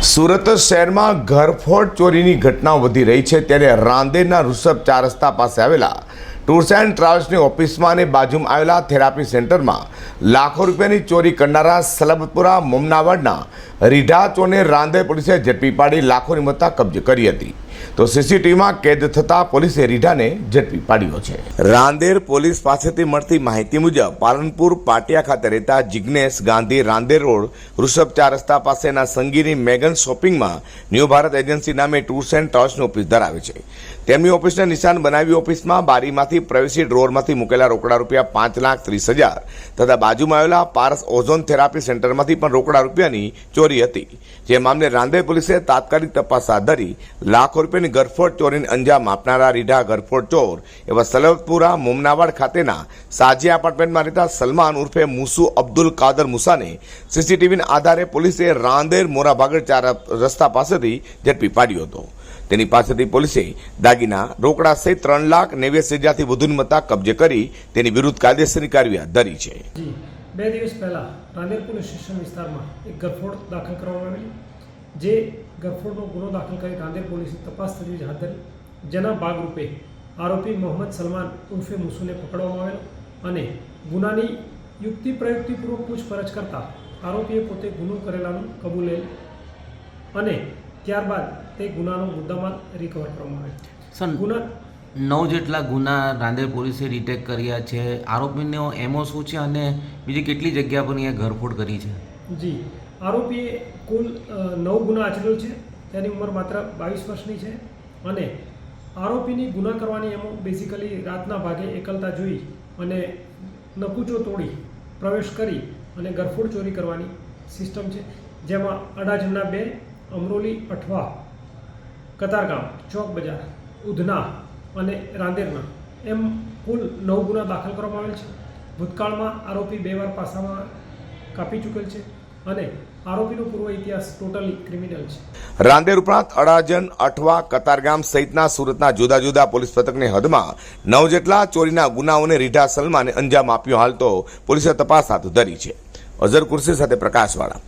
સુરત શહેરમાં ઘરફોડ ચોરીની ઘટનાઓ વધી રહી છે ત્યારે રાંદેરના ઋષભ ચાર રસ્તા પાસે આવેલા ટૂર્સ એન્ડ ટ્રાવેલ્સની ઓફિસમાં અને બાજુમાં આવેલા થેરાપી સેન્ટરમાં લાખો રૂપિયાની ચોરી કરનારા સલબપુરા મોમનાવાડના રીઢા ચોરને રાંદે પોલીસે ઝડપી પાડી લાખોની મત્તા કબજે કરી હતી. તો સીસીટીવીમાં કેદ થતા પોલીસે રીઢાને ઝડપી પાડ્યો છે. રાંદેર પોલીસ પાસેથી મળતી માહિતી મુજબ પાલનપુર પાટિયા ખાતે રહેતા જિગ્નેશ ગાંધી રાંદેર રોડ ઋષભ ચાર રસ્તા પાસેના સંગીની મેગન શોપિંગમાં ન્યૂ ભારત એજન્સી નામે ટૂર્સ એન્ડ ટ્રાવેલ્સની ઓફિસ ધરાવે છે. તેમની ઓફિસને નિશાન બનાવી ઓફિસમાં બારીમાંથી પ્રવેશી ડ્રોરમાંથી મૂકેલા રોકડા રૂપિયા પાંચ લાખ ત્રીસ હજાર તથા બાજુમાં આવેલા પારસ ઓઝોન થેરાપી સેન્ટરમાંથી પણ રોકડા રૂપિયાની ચોરી હતી. જે મામલે રાંદેર પોલીસે તાત્કાલિક તપાસ હાથ ધરી લાખો રૂપિયાની ગરફોડ ચોરીને અંજામ આપનારા રીઢા ગરફોડ ચોર એવા સલવતપુરા મોમનાવાડ ખાતેના સાજી એપાર્ટમેન્ટમાં રહેતા સલમાન ઉર્ફે મુસુ અબ્દુલ કાદર મુસાને સીસીટીવીના આધારે પોલીસે રાંદેર મોરાભાગળ ચાર રસ્તા પાસેથી ઝડપી પાડ્યો હતો. તેની પાસેથી પોલીસે દાગીના, રોકડા સહિત ત્રણ લાખ નેવ્યાસી હજારથી વધુની મત્તા કબજે કરી તેની વિરુદ્ધ કાયદેસરની કાર્યવાહી ધરી છે. બે દિવસ પહેલાં રાંદેર પોલીસ સ્ટેશન વિસ્તારમાં એક ગરફોડ દાખલ કરવામાં આવેલી જે ગરફોડનો ગુનો દાખલ કરી રાંદેર પોલીસે તપાસ તજવીજ હાથ ધરી. જેના ભાગરૂપે આરોપી મોહમ્મદ સલમાન ઉર્ફે મુસુને પકડવામાં આવેલો અને ગુનાની યુક્તિ પ્રયુક્તિપૂર્વક પૂછપરછ કરતા આરોપીએ પોતે ગુનો કરેલાનું કબૂલેલ અને ત્યારબાદ તે ગુનાનો મુદ્દામાલ રિકવર કરવામાં આવ્યો ગુના નવ જેટલા ગુના રાંદેર પોલીસે રિટેક કર્યા છે. આરોપીનો એમઓ શું છે અને બીજી કેટલી જગ્યા પર અહીંયા ઘરફોડ કરી છે? જી. આરોપીએ કુલ નવ ગુના આચરેલ છે. તેની ઉંમર માત્ર બાવીસ વર્ષની છે અને આરોપીની ગુના કરવાની એમાં બેઝિકલી રાતના ભાગે એકલતા જોઈ અને નકુચો તોડી પ્રવેશ કરી અને ગરફોડ ચોરી કરવાની સિસ્ટમ છે. જેમાં અડાજણના બે, અમરોલી, અઠવા, કતારગામ ચોક બજાર ઉધના અને રાંદેરમાં. એમ કુલ નવ ગુના દાખલ કરવામાં આવેલ છે. ભૂતકાળમાં આરોપી બે વાર પાસામાં કાપી ચૂકેલ છે અને આરોપીનો પૂર્વ ઇતિહાસ ટોટલી ક્રિમિનલ છે. રાંદેર ઉપરાંત અડાજન, અઠવા, કતારગામ સહિતના સુરતના જુદા જુદા પોલીસ પથકની હદમાં નવ જેટલા ચોરીના ગુનાઓને રીઢા સલમાને અંજામ આપ્યો હાલ તો પોલીસે તપાસ હાથ ધરી છે. અઝર કુર્સી સાથે પ્રકાશવાળા.